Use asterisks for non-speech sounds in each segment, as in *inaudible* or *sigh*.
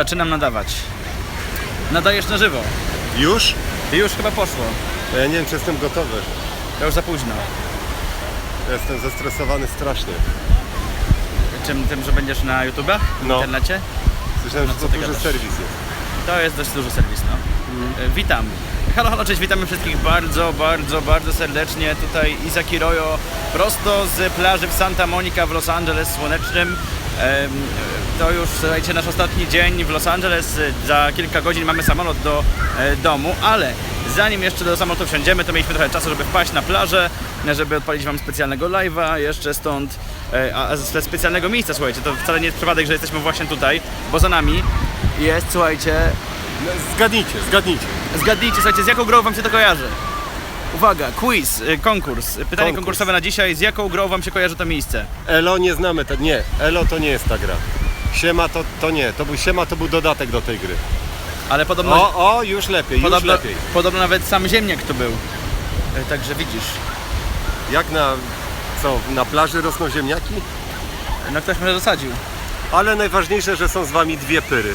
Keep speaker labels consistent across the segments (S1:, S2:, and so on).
S1: Zaczynam nadawać. Nadajesz na żywo.
S2: Już?
S1: I już chyba poszło.
S2: Ja nie wiem, czy jestem gotowy.
S1: To już za późno.
S2: Ja Jestem zestresowany strasznie.
S1: Czym tym, że będziesz na YouTubach? W
S2: No.
S1: internecie?
S2: Słyszałem,
S1: No
S2: że
S1: co
S2: to
S1: ty
S2: duży
S1: gadasz?
S2: serwis jest.
S1: To jest dość duży serwis, no. E, Witam. Halo, halo, cześć, witamy wszystkich bardzo, bardzo, bardzo serdecznie. Tutaj Izaki Royo, prosto z plaży w Santa Monica w Los Angeles słonecznym. Em, To już, słuchajcie, nasz ostatni dzień w Los Angeles. Za kilka godzin mamy samolot do e, domu, ale zanim jeszcze do samolotu wsiądziemy, to mieliśmy trochę czasu, żeby wpaść na plażę, żeby odpalić Wam specjalnego live'a jeszcze stąd, e, a ze specjalnego miejsca, słuchajcie, to wcale nie jest przypadek, że jesteśmy właśnie tutaj, bo za nami jest, słuchajcie,
S2: zgadnijcie, zgadnijcie.
S1: Zgadnijcie, słuchajcie, z jaką grą wam się to kojarzy? Uwaga, quiz, y, konkurs. Pytanie
S2: Konkurs.
S1: konkursowe na dzisiaj. Z jaką grą wam się kojarzy to miejsce?
S2: Elo nie znamy, te... nie, Elo to nie jest ta gra. Siema to, to nie, to był Siema to był dodatek do tej gry.
S1: Ale podobno,
S2: O, o, już lepiej, już
S1: podobno,
S2: lepiej.
S1: podobno nawet sam Ziemniak tu był. Y, Także widzisz.
S2: Jak na, co, na plaży rosną ziemniaki?
S1: No ktoś może zasadził.
S2: Ale najważniejsze, że są z wami dwie pyry.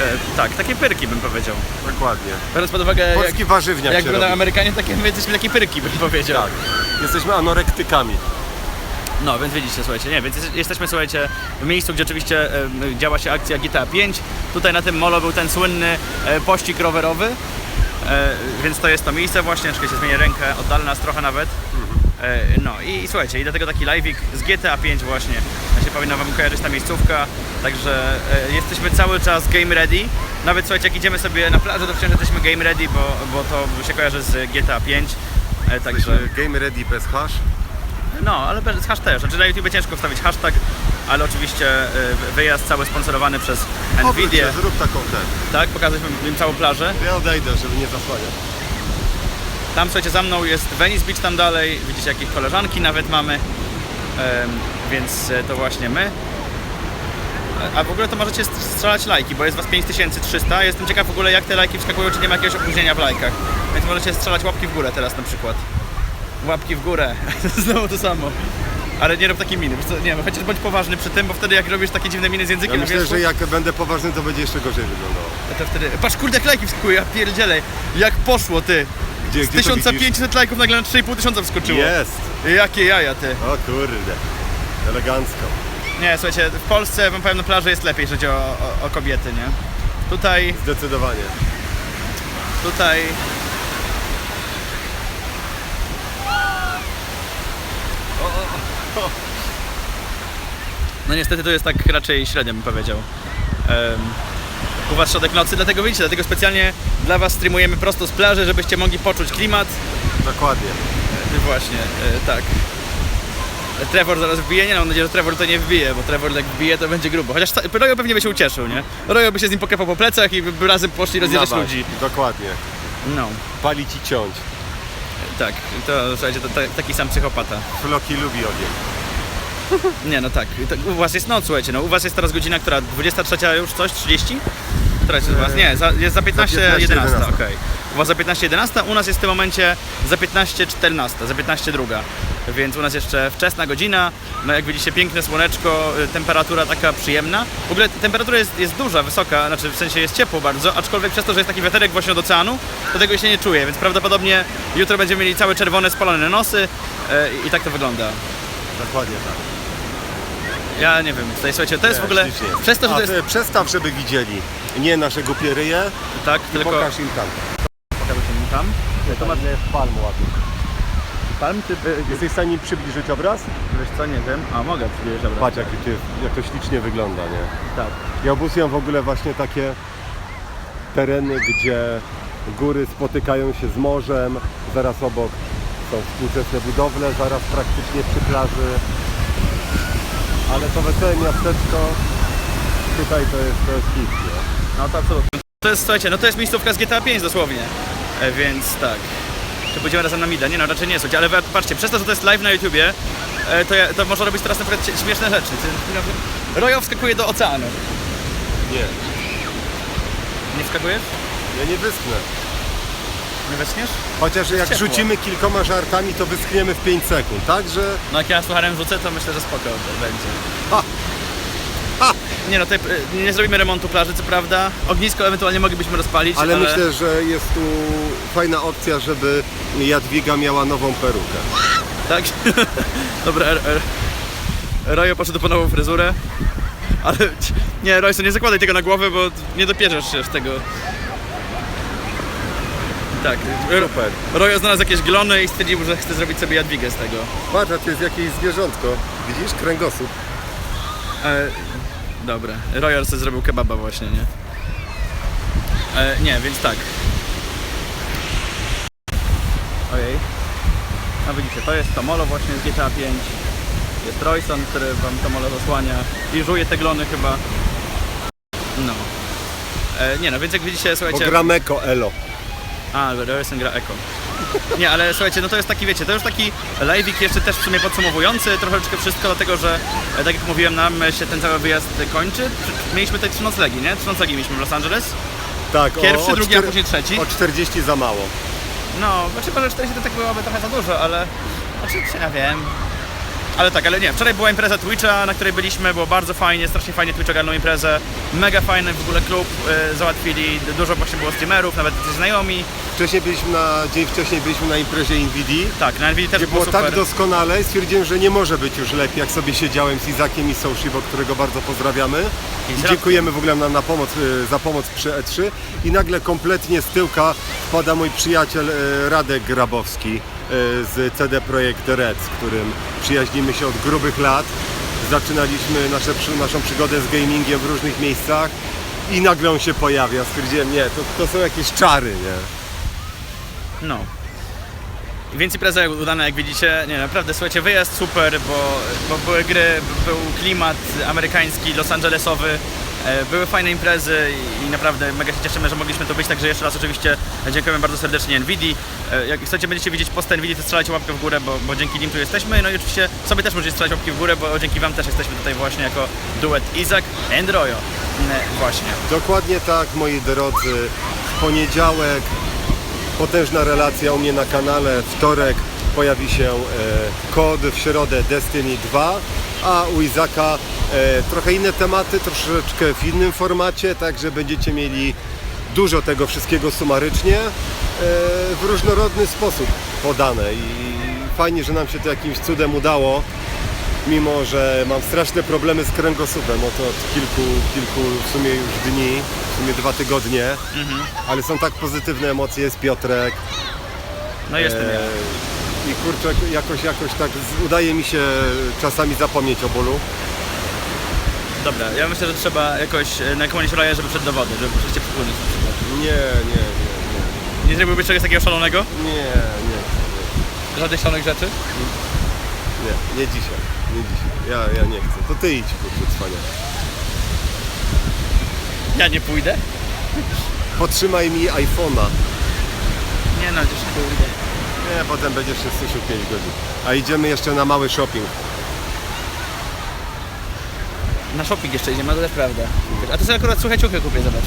S1: E, tak, takie pyrki bym powiedział.
S2: Dokładnie.
S1: Biorąc pod uwagę, jak,
S2: Polski warzywniak
S1: jak
S2: się robi.
S1: Amerykanie, takie my jesteśmy takie pyrki bym powiedział.
S2: Tak, jesteśmy anorektykami.
S1: No, więc widzicie, słuchajcie, nie, więc jest- jesteśmy, słuchajcie, w miejscu, gdzie oczywiście e, działa się akcja GTA 5. Tutaj na tym molo był ten słynny e, pościg rowerowy, e, więc to jest to miejsce właśnie, czekajcie, zmienię rękę, oddalę nas trochę nawet. E, no i, słuchajcie, i dlatego taki live'ik z GTA 5 właśnie, ja się powinna wam kojarzyć ta miejscówka, także e, jesteśmy cały czas game ready. Nawet słuchajcie, jak idziemy sobie na plażę, to wciąż jesteśmy game ready, bo, bo to się kojarzy z GTA 5. E, także...
S2: Także game ready bez hash.
S1: No, ale bez hash też. Znaczy na YouTube ciężko wstawić hashtag, ale oczywiście y, wyjazd cały sponsorowany przez Nvidia.
S2: się, zrób taką ten.
S1: Tak, pokazać wam im całą plażę.
S2: Ja odejdę, żeby nie zasłaniać.
S1: Tam słuchajcie, za mną jest Venice Beach tam dalej. Widzicie jakieś koleżanki nawet mamy. Więc e, to właśnie my. A w ogóle to możecie st- strzelać lajki, bo jest was 5300. Jestem ciekaw w ogóle jak te lajki wskakują, czy nie ma jakiegoś opóźnienia w lajkach. Więc możecie strzelać łapki w górę teraz na przykład. Łapki w górę. *laughs* Znowu to samo. Ale nie rób takiej miny, wiesz co, nie no, chociaż bądź poważny przy tym, bo wtedy jak robisz takie dziwne miny z
S2: Ja
S1: językiem,
S2: myślę,
S1: wiesz,
S2: że jak będę poważny, to będzie jeszcze gorzej wyglądało.
S1: to wtedy... Patrz, kurde, jak lajki wskakują, ja pierdzielę. Jak poszło, ty.
S2: Gdzie,
S1: Z
S2: gdzie to widzisz?
S1: 1500 lajków nagle na 3,5 tysiąca wskoczyło.
S2: Jest!
S1: Jakie jaja, ty.
S2: O kurde. Elegancko.
S1: Nie, słuchajcie, w Polsce, wam powiem, na plaży jest lepiej, jeżeli chodzi o, o, o kobiety, nie? Tutaj,
S2: Zdecydowanie.
S1: tutaj... No niestety to jest tak raczej średnio bym powiedział. U was środek nocy, dlatego widzicie, dlatego specjalnie dla was streamujemy prosto z plaży, żebyście mogli poczuć klimat.
S2: Dokładnie.
S1: E, Właśnie, e, tak. E, Trevor zaraz wbije, nie no, mam nadzieję, że Trevor to nie wbije, bo Trevor jak wbije to będzie grubo. Chociaż Rojo pewnie by się ucieszył, nie? Rojo by się z nim poklepał po plecach i by razem poszli rozjeżdżać ludzi.
S2: Dokładnie.
S1: No,
S2: Palić i ciąć.
S1: Tak, to słuchajcie, to, ta- taki sam psychopata.
S2: Floki lubi ogień.
S1: Nie, no tak, to, u was jest noc, słuchajcie, no u was jest teraz godzina, która 23 już coś, 30? Która jest u was? Nie, za, jest za 15,
S2: 15,
S1: 11,
S2: 11.
S1: okej. U was za 15, 11, u nas jest w tym momencie za 15, 14, za 15, druga. Więc u nas jeszcze wczesna godzina, no jak widzicie piękne słoneczko, y, temperatura taka przyjemna. W ogóle temperatura jest, jest duża, wysoka, znaczy w sensie jest ciepło bardzo, aczkolwiek przez to, że jest taki wiaterek właśnie od oceanu, to tego się nie czuje, więc prawdopodobnie jutro będziemy mieli całe czerwone, spalone nosy y, i tak to wygląda.
S2: Dokładnie tak.
S1: Ja nie wiem, tutaj słuchajcie, to jest w ogóle, przez to, że to jest,
S2: ty przestaw, żeby widzieli. Nie nasze głupie ryje,
S1: tak, tylko...
S2: pokaż im tam.
S1: Pokażę ci tam.
S2: To ma jest palm ładny.
S1: Palm czy...
S2: Jesteś w stanie mi przybliżyć obraz?
S1: Wiesz co, nie wiem. A mogę przybliżyć obraz.
S2: Patrz jak, to jest- jak to ślicznie wygląda, nie?
S1: Tak.
S2: Ja obusiam w ogóle właśnie takie tereny, gdzie góry spotykają się z morzem, zaraz obok są współczesne budowle, zaraz praktycznie przy plaży. Ale to wesołe miasteczko, tutaj to jest, to jest hit, nie?
S1: No to absolutnie. To jest, słuchajcie, no to jest miejscówka z GTA 5 dosłownie. E, więc tak. Czy pójdziemy razem na Mida? Nie no, raczej nie, słuchajcie, ale patrzcie, przez to, że to jest live na YouTubie, e, to, ja, to można robić teraz na przykład śmieszne rzeczy. Rojo wskakuje do oceanu.
S2: Nie,
S1: Nie wskakujesz?
S2: ja nie wyschnę.
S1: Nie weźmiesz?
S2: Chociaż jak
S1: ciepło.
S2: rzucimy kilkoma żartami, to wyschniemy w 5 sekund, tak? Że
S1: No jak ja sucharem rzucę, to myślę, że spoko będzie.
S2: Ha!
S1: Nie no, tutaj e, nie zrobimy remontu plaży, co prawda. Ognisko ewentualnie moglibyśmy rozpalić,
S2: Ale
S1: ale...
S2: myślę, że jest tu fajna opcja, żeby Jadwiga miała nową perukę.
S1: Tak? *laughs* Dobra, R- R- Rojo poszedł po nową fryzurę. Ale *laughs* nie, Royce, nie zakładaj tego na głowę, bo nie dopierzesz się z tego. Tak.
S2: Super.
S1: Rojo znalazł jakieś glony i stwierdził, że chce zrobić sobie jadwigę z tego.
S2: Patrz, a to jest jakieś zwierzątko. Widzisz? Kręgosłup.
S1: E, dobra, Royal sobie zrobił kebaba właśnie, nie? E, nie, więc tak. A widzicie, to jest Tomolo właśnie z GTA 5. Jest Royson, który wam Tomolo zasłania i żuje te glony chyba. No. E, nie no, więc jak widzicie,
S2: Bo
S1: słuchajcie...
S2: gram eko, elo.
S1: A, Royson gra Eko. Nie, ale słuchajcie, no to jest taki, wiecie, to już taki live'ik jeszcze też w sumie podsumowujący troszeczkę wszystko, dlatego że, e, tak jak mówiłem, nam się ten cały wyjazd kończy. Mieliśmy te trzy noclegi, nie? Trzy noclegi mieliśmy w Los Angeles.
S2: Tak,
S1: Pierwszy,
S2: o, o
S1: drugi, a później trzeci.
S2: O 40 za mało.
S1: No, znaczy może 40 to tak byłoby trochę za dużo, ale... Znaczy, czy ja wiem... Ale tak, ale nie, wczoraj była impreza Twitcha, na której byliśmy, było bardzo fajnie, strasznie fajnie Twitch ogarnął imprezę. Mega fajny w ogóle klub, e, załatwili, dużo właśnie było streamerów, nawet znajomi.
S2: Wcześniej byliśmy na, dzień wcześniej byliśmy na imprezie Nvidia.
S1: Tak, na Nvidia też
S2: Gdzie
S1: było
S2: było
S1: super.
S2: tak doskonale, stwierdziłem, że nie może być już lepiej, jak sobie siedziałem z Izakiem i Soushibo, którego bardzo pozdrawiamy.
S1: I
S2: dziękujemy w ogóle nam na pomoc, y, za pomoc przy E3. I nagle kompletnie z tyłka wpada mój przyjaciel y, Radek Grabowski y, z CD Projekt Red, z którym przyjaźnimy się od grubych lat. Zaczynaliśmy nasze, naszą przygodę z gamingiem w różnych miejscach i nagle on się pojawia. Stwierdziłem, nie, to, to są jakieś czary, nie?
S1: No. Więc impreza udana, jak widzicie. Nie, naprawdę, słuchajcie, wyjazd super, bo, bo były gry, był klimat amerykański, los angelesowy, były fajne imprezy i, naprawdę mega się cieszymy, że mogliśmy tu być, także jeszcze raz oczywiście dziękujemy bardzo serdecznie NVIDII. E, Jak chcecie, będziecie widzieć post NVIDII, to strzelajcie łapkę w górę, bo, bo dzięki nim tu jesteśmy. No i oczywiście sobie też możecie strzelać łapki w górę, bo dzięki wam też jesteśmy tutaj właśnie jako duet Izak and Royo. E, Właśnie.
S2: Dokładnie tak, moi drodzy. W poniedziałek potężna relacja u mnie na kanale. Wtorek pojawi się e, kod, w środę Destiny 2, a u Izaka e, trochę inne tematy, troszeczkę w innym formacie, także będziecie mieli dużo tego wszystkiego sumarycznie e, w różnorodny sposób podane. I fajnie, że nam się to jakimś cudem udało mimo że mam straszne problemy z kręgosłupem, oto od kilku, kilku w sumie już dni, w sumie dwa tygodnie, ale są tak pozytywne emocje, jest Piotrek.
S1: No jestem ja.
S2: I kurczę, jakoś, jakoś tak z- udaje mi się czasami zapomnieć o bólu.
S1: Dobra, ja myślę, że trzeba jakoś e, nakłonić Roya, żeby przed do wody, żeby rzeczywiście przypłynąć na przykład.
S2: Nie, nie,
S1: Nie zrobiłbyś czegoś takiego szalonego?
S2: nie, nie, nie, nie,
S1: Żadnych szalonych rzeczy?
S2: nie, nie dzisiaj, nie dzisiaj, ja, ja nie chcę, to ty idź, kurczę, cwania.
S1: Ja nie pójdę?
S2: Potrzymaj mi iPhone'a.
S1: Nie no, gdzieś pójdę.
S2: Nie, potem będziesz się suszył 5 godzin. A idziemy jeszcze na mały shopping.
S1: Na shopping jeszcze idziemy, to też prawda. A to sobie akurat słuchaj ciuchy kupię, zobacz.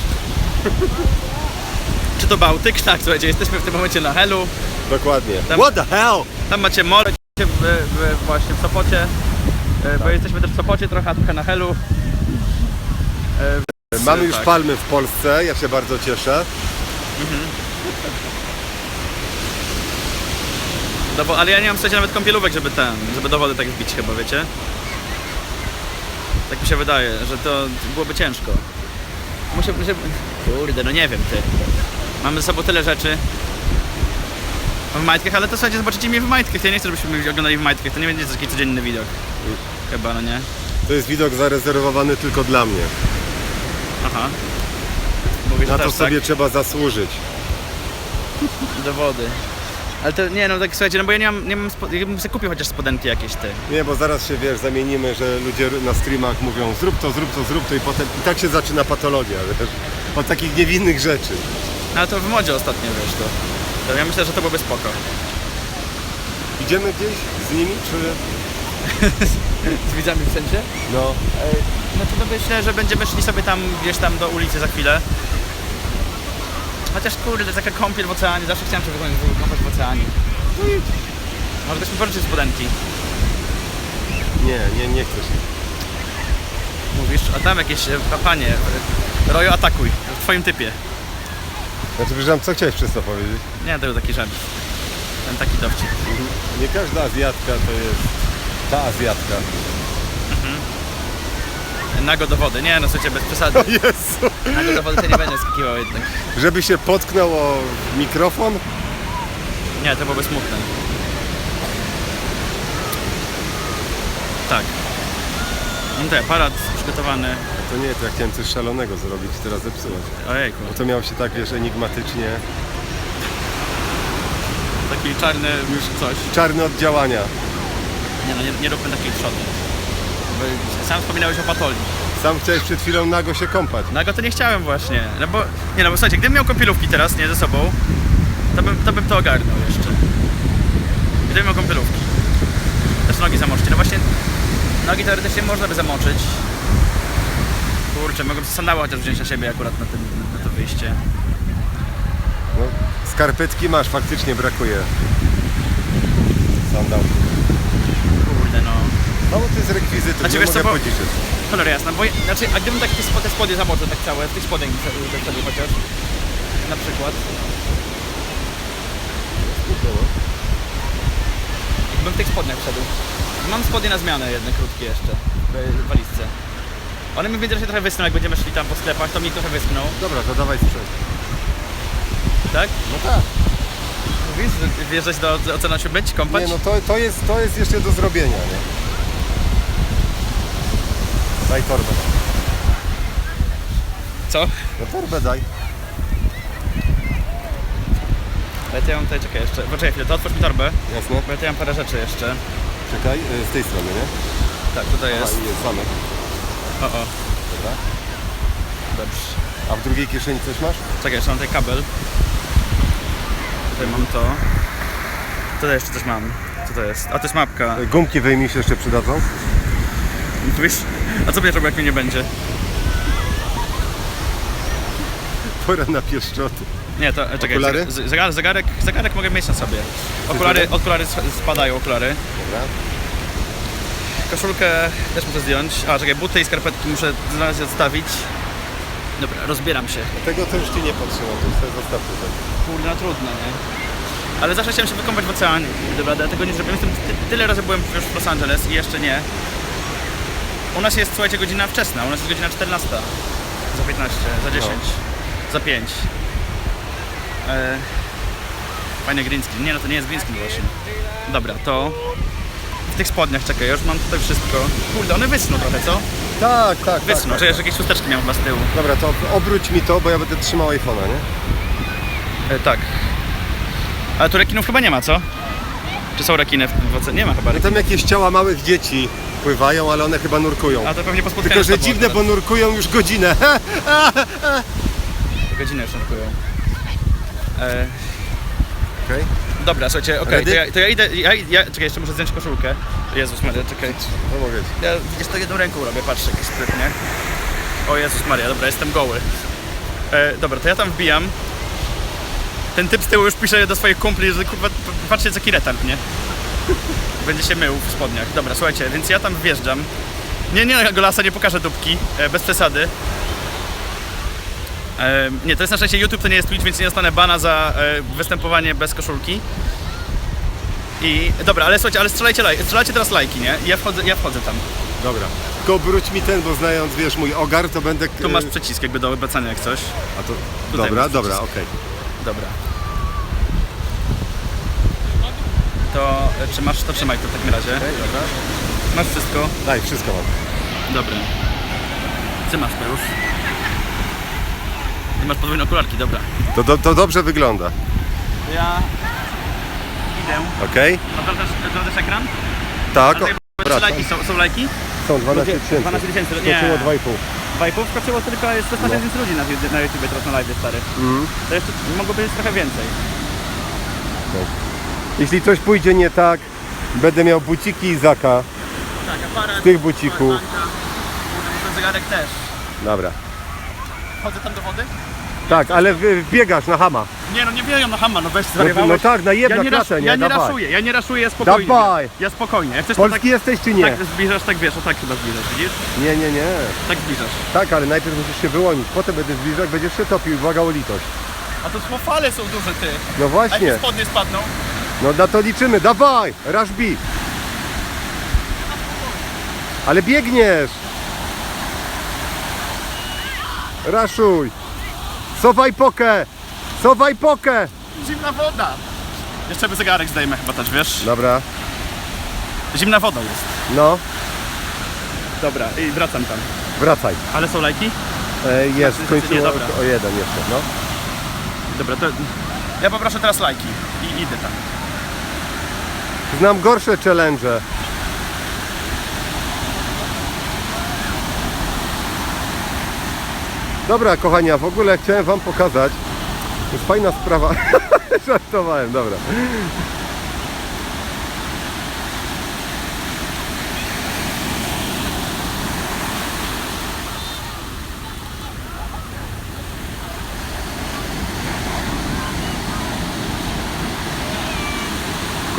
S1: *laughs* Czy to Bałtyk? Tak, słuchajcie, jesteśmy w tym momencie na Helu.
S2: Dokładnie.
S1: Tam-
S2: What the hell?
S1: Tam macie morę w, w, właśnie w Sopocie. E, Bo jesteśmy też w Sopocie trochę, a trochę na Helu. E,
S2: Mamy już
S1: tak.
S2: palmy w Polsce, ja się bardzo cieszę.
S1: No bo, ale ja nie mam w sensie nawet kąpielówek, żeby ten, żeby do wody tak wbić chyba, wiecie? Tak mi się wydaje, że to byłoby ciężko. Muszę, muszę... Kurde, no nie wiem ty. Mamy ze sobą tyle rzeczy. W majtkach, ale to słuchajcie, zobaczycie mnie w majtkach. Ja nie chcę, żebyśmy oglądali w majtkach. To nie będzie taki codzienny widok. Chyba, no nie?
S2: To jest widok zarezerwowany tylko dla mnie.
S1: Aha. Mówisz
S2: Na
S1: też,
S2: to sobie trzeba zasłużyć.
S1: tak? Do wody. Ale to nie no, tak słuchajcie, no bo ja nie mam, nie mam spo... ja bym sobie kupił chociaż spodenki jakieś ty.
S2: Nie, bo zaraz się wiesz, zamienimy, że ludzie na streamach mówią zrób to, zrób to, zrób to i potem i tak się zaczyna patologia, wiesz, od takich niewinnych rzeczy.
S1: No ale to w modzie ostatnio wiesz to. To ja myślę, że to byłoby spoko.
S2: Idziemy gdzieś z nimi, czy... *laughs*
S1: Z widzami w sensie?
S2: No,
S1: no myślę, że będziemy szli sobie tam gdzieś tam do ulicy za chwilę. Chociaż kurde, to jest taka kąpiel w oceanie, zawsze chciałem się wyglądać kąpać w oceanie.
S2: no.
S1: Może byśmy pożyczyć spodenki.
S2: Nie, nie, nie chcesz.
S1: Mówisz, a tam jakieś e, pa- panie. e, Rojo, atakuj. W twoim typie.
S2: Znaczy, przepraszam, co chciałeś przez to powiedzieć?
S1: Nie, to był taki żart. Ten taki dowcip.
S2: Nie każda Azjatka to jest ta Azjatka.
S1: Nago do wody. Nie, no słuchajcie, bez przesady.
S2: Jezu!
S1: Nago do wody to nie będzie skakiwał jednak.
S2: Żeby się potknął o mikrofon?
S1: Nie, to byłoby smutne. Tak. No to aparat przygotowany.
S2: To nie, to ja chciałem coś szalonego zrobić, teraz zepsułeś.
S1: Ojejku.
S2: Bo to miało się tak, wiesz, enigmatycznie.
S1: Taki czarny już coś.
S2: Czarne oddziałania.
S1: Nie no, nie, nie róbmy takiej trzody. Bo Sam wspominałeś o patoli.
S2: Sam chciałeś przed chwilą nago się kąpać.
S1: Nago to nie chciałem właśnie. No bo, nie no, bo słuchajcie, gdybym miał kąpielówki teraz, nie, ze sobą, to bym to, bym to ogarnął jeszcze. Gdybym miał kąpielówki. Też nogi zamoczyć. No właśnie, nogi teoretycznie można by zamoczyć. Kurczę, mogłem sandały chociaż wziąć na siebie akurat na, ten, na to wyjście.
S2: No, skarpetki masz, faktycznie brakuje. Sandał.
S1: Kurde no.
S2: No bo to jest rekwizyt,
S1: Znaczy,
S2: nie
S1: wiesz co,
S2: mogę
S1: bo-
S2: podziczyć.
S1: Cholera jasna, bo znaczy, a gdybym tak te, spo- te spodnie zamoczył tak całe, w tych spodniach przodu chociaż, na przykład, jakbym w tych spodniach wszedł. Mam spodnie na zmianę jedne krótkie jeszcze, w walizce. One mi że się trochę wysną, jak będziemy szli tam po sklepach, to mi trochę wyschną,
S2: Dobra, to dawaj sprzęt.
S1: tak?
S2: No tak.
S1: Mówisz, że wjeżdżać do ocena się być, kąpać?
S2: Nie, no to, to, jest, to jest jeszcze do zrobienia, nie? Daj torbę.
S1: Co?
S2: No torbę daj.
S1: To ja mam tutaj, czekaj jeszcze, poczekaj chwilę, to otwórz mi torbę,
S2: Jasne?
S1: bo ja tutaj mam parę rzeczy jeszcze.
S2: Czekaj, y, z tej strony, nie?
S1: Tak, tutaj
S2: A,
S1: jest.
S2: i jest zamek.
S1: O, o,
S2: Dobra.
S1: dobrze.
S2: A w drugiej kieszeni coś masz?
S1: Czekaj, jeszcze mam tutaj kabel. Tutaj mam to. Tutaj jeszcze coś mam. Co to jest? A to jest mapka.
S2: Y, Gumki wyjmij się jeszcze przydadzą.
S1: Wiesz? A co będziesz robił, jak mnie nie będzie?
S2: Pora na pieszczoty.
S1: Nie, to e, czekaj.
S2: Okulary?
S1: z- Zegarek, zegarek, zegarek mogę mieć na sobie. Okulary, okulary spadają, okulary.
S2: Dobra.
S1: Koszulkę też muszę zdjąć. A, czekaj, buty i skarpetki muszę znaleźć i odstawić. Dobra, rozbieram się.
S2: Tego to już ci nie potrzeba, to sobie zostaw tutaj.
S1: Kurde, no trudno, nie? Ale zawsze chciałem się wykąpać w oceanie. Dobra, ja tego nie zrobiłem. Jestem ty, tyle razy byłem już w Los Angeles i jeszcze nie. U nas jest, słuchajcie, godzina wczesna. U nas jest godzina 14. Za 15, za 10, za 5. E, fajny green screen. Nie, no to nie jest green screen właśnie. Dobra, to w tych spodniach, czekaj, już mam tutaj wszystko. Kurde, one wysną trochę, co?
S2: Tak, tak, tak.
S1: Wysną,
S2: tak,
S1: że jeszcze jakieś chusteczki miałem chyba z tyłu.
S2: Dobra, to obróć mi to, bo ja będę trzymał iPhone'a, nie?
S1: E, tak. Ale tu rekinów chyba nie ma, co? Czy są rekiny w w oceanie? Nie ma chyba
S2: No tam jakieś ciała małych dzieci pływają, ale one chyba nurkują.
S1: A to pewnie po spotkaniu
S2: Tylko,
S1: z
S2: że
S1: tobą
S2: dziwne, bo nurkują już godzinę.
S1: Godzinę już nurkują. E,
S2: Okej.
S1: dobra, słuchajcie, okej, to, ja, to ja idę, ja, ja, czekaj, jeszcze muszę zdjąć koszulkę. Jezus Maria, czekaj.
S2: Pomogę ci.
S1: Ja to jedną ręką robię, patrz, jak sprytnie. O Jezus Maria, dobra, jestem goły. E, dobra, to ja tam wbijam. Ten typ z tyłu już pisze do swoich kumpli, że kurwa, p- patrzcie jaki retard, nie? Będzie się mył w spodniach. Dobra, słuchajcie, więc ja tam wjeżdżam. Nie, nie, Golasa, nie pokażę dupki, e, bez przesady. E, nie, to jest na szczęście YouTube, to nie jest Twitch, więc nie dostanę bana za e, występowanie bez koszulki. I dobra, ale słuchajcie, ale strzelajcie, laj, strzelajcie teraz lajki, nie? Ja wchodzę, ja wchodzę tam.
S2: Dobra. Tylko obróć mi ten, bo znając, wiesz, mój ogar, to będę...
S1: Tu masz przycisk jakby do obracania jak coś.
S2: A to...
S1: Tutaj
S2: Dobra, dobra, okej.
S1: Dobra. To e, czy masz, to trzymaj to w takim razie.
S2: Okej, dobra.
S1: Masz wszystko.
S2: Daj, wszystko mam.
S1: Dobra. Ty masz to już. Ty masz podwójne okularki, dobra.
S2: To, to, to dobrze wygląda.
S1: Ja idę.
S2: Okej?
S1: Oglądasz, oglądasz ekran?
S2: Tak, o,
S1: trzy
S2: wracam.
S1: lajki są, są lajki?
S2: Są 12
S1: Ludzie-
S2: tysięcy.
S1: 12 tysięcy, nie.
S2: Skoczyło 2,5.
S1: Wajpów wskoczyło tylko jest 16
S2: No.
S1: tysięcy ludzi na, na YouTubie teraz na live stary.
S2: Mhm.
S1: To jeszcze mogłoby być trochę więcej.
S2: Jeśli coś pójdzie nie tak, będę miał buciki Izaka.
S1: Tak, aparat.
S2: Z tych bucików.
S1: Ten zegarek też.
S2: Dobra.
S1: wchodzę tam do wody?
S2: Tak, ale wy- biegasz na hama.
S1: Nie no, nie biegam na hama, no weź
S2: No,
S1: zwariowałeś.
S2: no tak, na jedna
S1: ja nie,
S2: nie?
S1: ja nie
S2: Dawaj.
S1: raszuję, ja nie raszuję, spokojnie.
S2: Dawaj.
S1: Ja spokojnie. Jak chcesz to tak,
S2: Polski jesteś czy nie?
S1: tak zbliżasz, tak wiesz, o tak chyba zbliżasz, widzisz?
S2: Nie, nie, nie.
S1: Tak zbliżasz.
S2: Tak, ale najpierw musisz się wyłonić, potem będziesz zbliżać, będziesz się topił, błaga o litość.
S1: A to fale są duże, ty.
S2: No
S1: A
S2: właśnie,
S1: jakie spodnie spadną?
S2: No na to liczymy, dawaj, rush B. Ale biegniesz. Raszuj. Sowaj pokę, sowaj pokę.
S1: Zimna woda. Jeszcze by zegarek zdejmę chyba też, wiesz?
S2: Dobra,
S1: Zimna woda jest.
S2: no,
S1: Dobra, i wracam tam.
S2: wracaj.
S1: Ale są lajki?
S2: E, jest,
S1: Znaczy, nie, dobra.
S2: o jeden jeszcze, no.
S1: Dobra, to ja poproszę teraz lajki i idę tam.
S2: Znam gorsze challenge. Dobra, kochania, w ogóle chciałem wam pokazać. To jest fajna sprawa. *laughs* Żartowałem, dobra.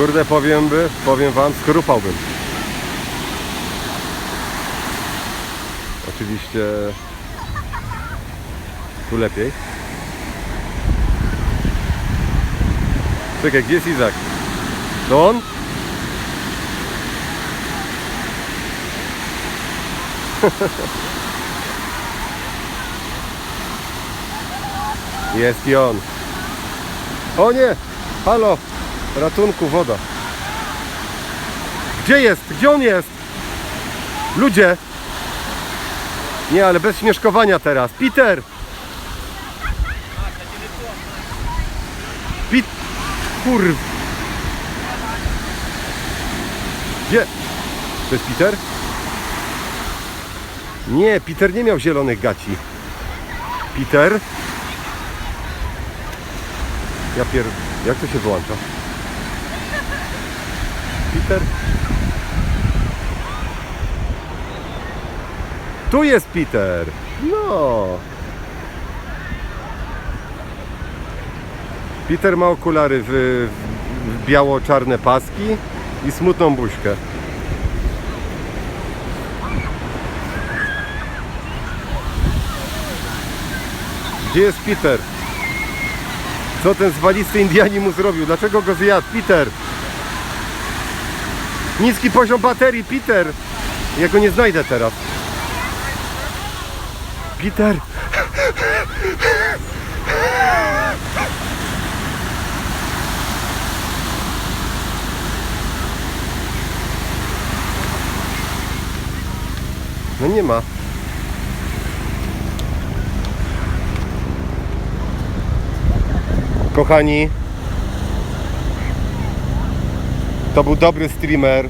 S2: Kurde, powiem by, powiem wam, skrupałbym. Oczywiście tu lepiej. Czekaj, gdzie jest Izak? To on? *laughs* Jest i on. O nie! Halo! Ratunku, woda. Gdzie jest? Gdzie on jest? Ludzie! Nie, ale bez śmieszkowania teraz. Peter! Pit... Kurw... Gdzie? To jest Peter? Nie, Peter nie miał zielonych gaci. Peter? Ja pier... Jak to się wyłącza? Peter? Tu jest Peter! No! Peter ma okulary w, w biało-czarne paski i smutną buźkę. Gdzie jest Peter? Co ten zwalisty Indianin mu zrobił? Dlaczego go zjadł? Peter! Niski poziom baterii, Peter! Ja go nie znajdę teraz. Peter! No nie ma. Kochani, to był dobry streamer,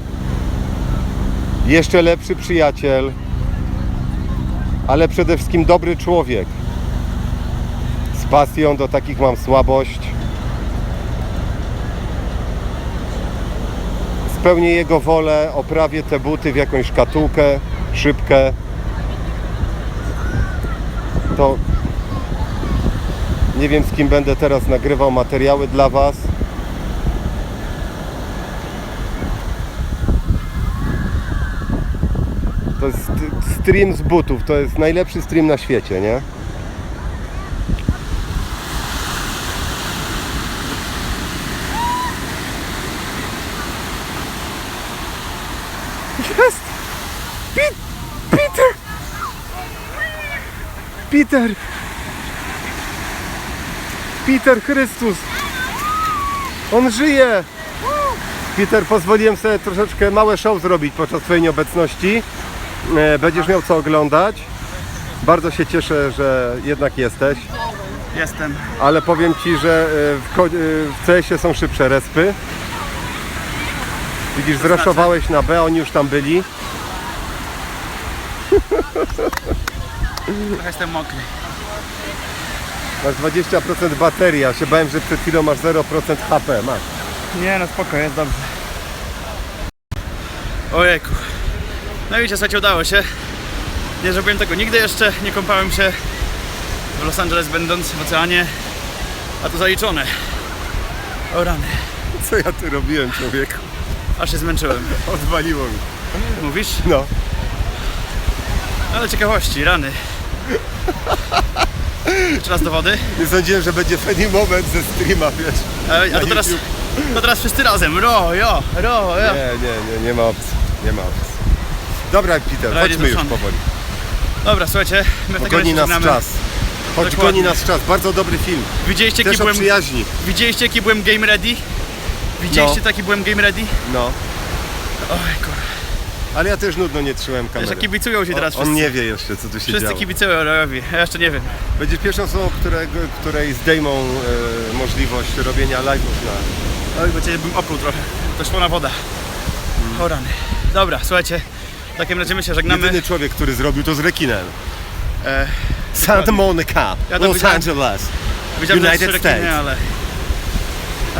S2: jeszcze lepszy przyjaciel, ale przede wszystkim dobry człowiek. Z pasją, do takich mam słabość. Spełnię jego wolę, oprawię te buty w jakąś szkatułkę, szybkę. To nie wiem z kim będę teraz nagrywał materiały dla Was. To jest st- stream z butów, to jest najlepszy stream na świecie, nie? Jest! Pit- Peter! Peter! Peter Chrystus! On żyje! Peter, pozwoliłem sobie troszeczkę małe show zrobić podczas Twojej nieobecności. E, Będziesz miał co oglądać. Bardzo się cieszę, że jednak jesteś.
S1: Jestem.
S2: Ale powiem Ci, że e, w, e, w CS-ie są szybsze respy. Widzisz, zraszowałeś na B, oni już tam byli.
S1: Trochę jestem mokry.
S2: Masz 20% baterii, ja się bałem, że przed chwilą masz 0% HP. Masz.
S1: Nie no spoko, jest dobrze. Ojejku. No widzicie, słuchajcie, udało się. Nie zrobiłem tego nigdy jeszcze, nie kąpałem się. w Los Angeles będąc w oceanie, a to zaliczone. O rany,
S2: Co ja tu robiłem, człowieku?
S1: aż się zmęczyłem. *laughs*
S2: Odwaliło mi.
S1: Mówisz?
S2: No.
S1: Ale ciekawości, rany. Jeszcze raz do wody.
S2: Nie sądziłem, że będzie funny moment ze streama, wiesz.
S1: A, a
S2: Na
S1: to, teraz, to teraz wszyscy razem. Ro, jo, ro, jo.
S2: Nie, nie, nie, nie ma opcji. Nie ma opcji. Dobra, Peter, chodźmy już powoli.
S1: Dobra, słuchajcie, my w
S2: Bo
S1: takim
S2: goni
S1: razie
S2: nas
S1: żegnamy.
S2: czas. Choć
S1: Dokładnie.
S2: goni nas czas. Bardzo dobry film.
S1: Widzieliście, jaki
S2: Też o
S1: byłem,
S2: przyjaźni.
S1: widzieliście, jaki byłem game ready? Widzieliście,
S2: No.
S1: taki byłem game ready?
S2: No.
S1: Oj, kurwa.
S2: Ale ja też nudno nie trzymałem kamery.
S1: jak kibicują się teraz
S2: on, on
S1: wszyscy.
S2: nie wie jeszcze, co tu się
S1: Wszyscy
S2: działo.
S1: kibicują Rojowi, ja jeszcze nie wiem.
S2: Będzie pierwszą osobą, którego, której zdejmą e, możliwość robienia live'ów na...
S1: Oj, bo cię bym opluł trochę. To szło na woda. O rany. Dobra, słuchajcie, w takim razie my się żegnamy.
S2: Jedyny człowiek, który zrobił to z rekinem.
S1: E,
S2: Santa Monica,
S1: Ja
S2: Los
S1: widziałem.
S2: Angeles. United States.
S1: ale...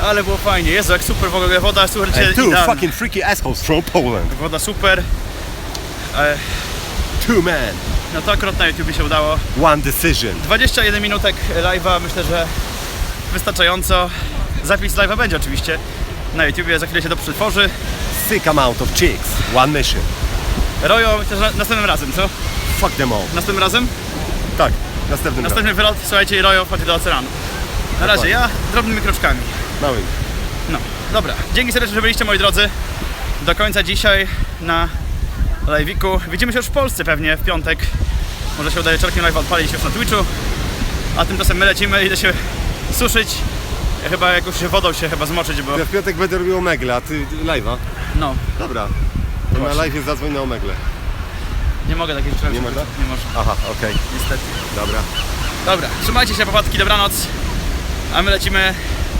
S1: Ale było fajnie. Jezu, jak super w ogóle woda, słuchajcie,
S2: And two
S1: idealna.
S2: fucking freaky assholes from Poland.
S1: Woda super. E,
S2: Two men,
S1: no to akurat na YouTube się udało.
S2: one decision.
S1: 21 minutek live'a, myślę, że wystarczająco. Zapis live'a będzie oczywiście na YouTubie, za chwilę się to przetworzy.
S2: Sick amount of chicks, one mission.
S1: Rojo, myślę, że następnym razem, co?
S2: Fuck them all.
S1: Następnym razem?
S2: Tak, następnym razem.
S1: Następny wylot, słuchajcie, Rojo wchodzi do oceanu. Na razie, ja drobnymi kroczkami.
S2: Małym.
S1: No, dobra. Dzięki serdecznie, że byliście, moi drodzy. Do końca dzisiaj na live'iku. Widzimy się już w Polsce pewnie w piątek. Może się uda wieczorkiem live odpalić już na Twitchu. A tymczasem my lecimy, idę się suszyć. Ja chyba jakąś wodą się chyba zmoczyć, bo
S2: Ja w piątek będę robił omegle, a ty live'a?
S1: no,
S2: Dobra. Na
S1: Właśnie.
S2: live zadzwoń na omegle.
S1: nie mogę takich rzeczy
S2: Nie można?
S1: Nie można,
S2: Aha, okej.
S1: niestety.
S2: Dobra.
S1: Dobra, trzymajcie się, popadki, dobranoc. A my lecimy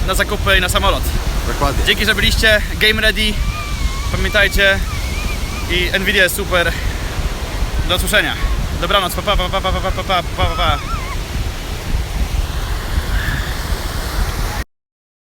S1: na zakupy i na samolot.
S2: Dokładnie.
S1: Dzięki, że byliście. Game ready. Pamiętajcie. I Nvidia jest super. Do usłyszenia. Dobranoc. Pa, pa, pa, pa, pa, pa, pa, pa, pa, pa, pa.